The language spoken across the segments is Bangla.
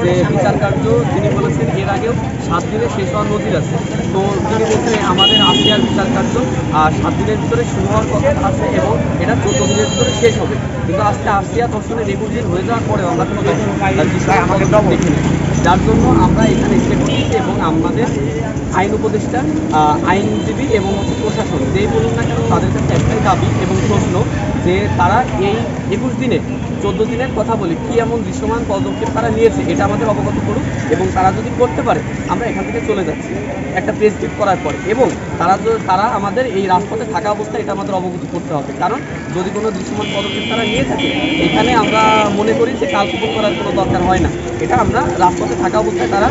যে বিচার কার্য তিনি বলেছেন এর আগেও সাত দিনে শেষ হওয়ার নজির আছে। তো তিনি বলছেন আমাদের আসিয়ার বিচার কার্য আর সাত দিনের ভিতরে শুরু হওয়ার কথা আছে এবং এটা চোদ্দ দিনের ভিতরে শেষ হবে। কিন্তু আজকে আসিয়া দর্শনের একুশ দিন হয়ে যাওয়ার পরে আমরা কোনো আমাকে দেখিনি। যার জন্য আমরা এখানে স্টে করতেছি এবং আমাদের আইন উপদেষ্টা আইনজীবী এবং হচ্ছে প্রশাসন যেই বলুন না কেন তাদের কাছে একটাই দাবি এবং প্রশ্ন যে তারা এই একুশ দিনে চোদ্দ দিনের কথা বলি কি এমন দৃশ্যমান পদক্ষেপ তারা নিয়েছে এটা আমাদের অবগত করুক এবং তারা যদি করতে পারে, আমরা এখান থেকে চলে যাচ্ছি। একটা প্রেস ব্রিফ করার পরে। এবং তারা তারা আমাদের এই রাজপথে থাকা অবস্থায় এটা আমাদের অবগত করতে হবে। কারণ যদি কোনো দৃশ্যমান পদক্ষেপ তারা নিয়ে থাকে, এখানে আমরা মনে করি যে কালক্ষেপণ করার কোনো দরকার হয় না। এটা আমরা রাজপথে থাকা অবস্থায় তারা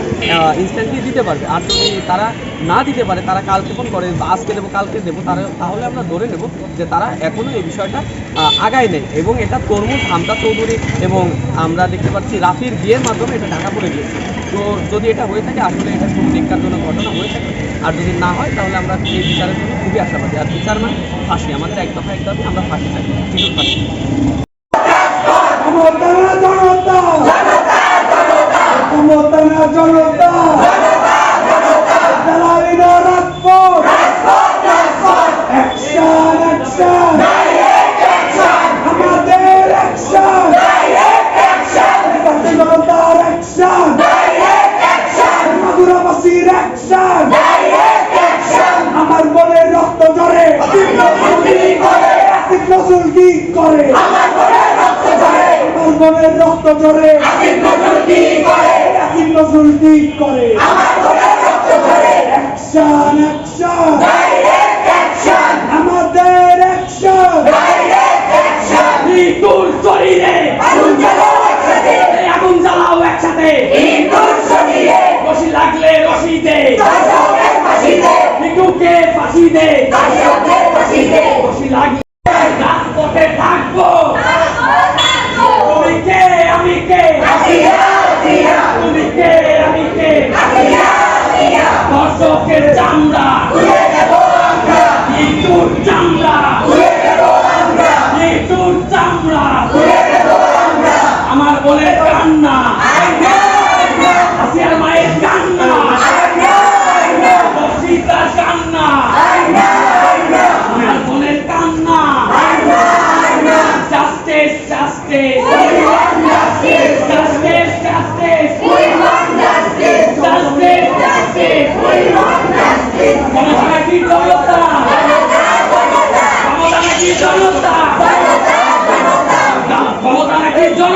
ইনস্ট্যান্টলি দিতে পারবে। আর যদি তারা না দিতে পারে, তারা কাল কালক্ষেপণ করে আজকে দেবো, কালকে দেবো, তারা, তাহলে আমরা ধরে নেব যে তারা এখনও এই বিষয়টা আগায় নেই। এবং এটা তরমুজ হামদা চৌধুরী এবং আমরা দেখতে পাচ্ছি রাফির বিয়ের মাধ্যমে এটা ঢাকা পড়ে গিয়েছে। তো যদি এটা হয়ে থাকে, আসলে এটা খুব ধিক্কারজনক ঘটনা হয়ে থাকে। আর যদি না হয়, তাহলে আমরা এই বিচারের জন্য খুবই আশাবাদী। আর বিচার মানে ফাঁসি। আমাদের এক দফা এক আমরা ফাঁসি থাকি কি করে। আমার মনের রক্ত ঝরে। আসিফ নজরুল কি করে। Action action. আমাদের অ্যাকশন। মৃত্যুর শরীরে। আগুন জ্বালাও একসাথে। আগুন জ্বালাও একসাথে। রশি লাগলে রশিতে। মৃত্যুকে ফাঁসি দে রশি লাগলে মৃত্যুর চামড়া। মৃত্যুর চামড়া আমার। বোনের কান্না। আসিয়ার মায়ের কান্না। রসিদার কান্না। আমার বোনের কান্না। জাস্টিস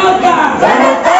जनता जनता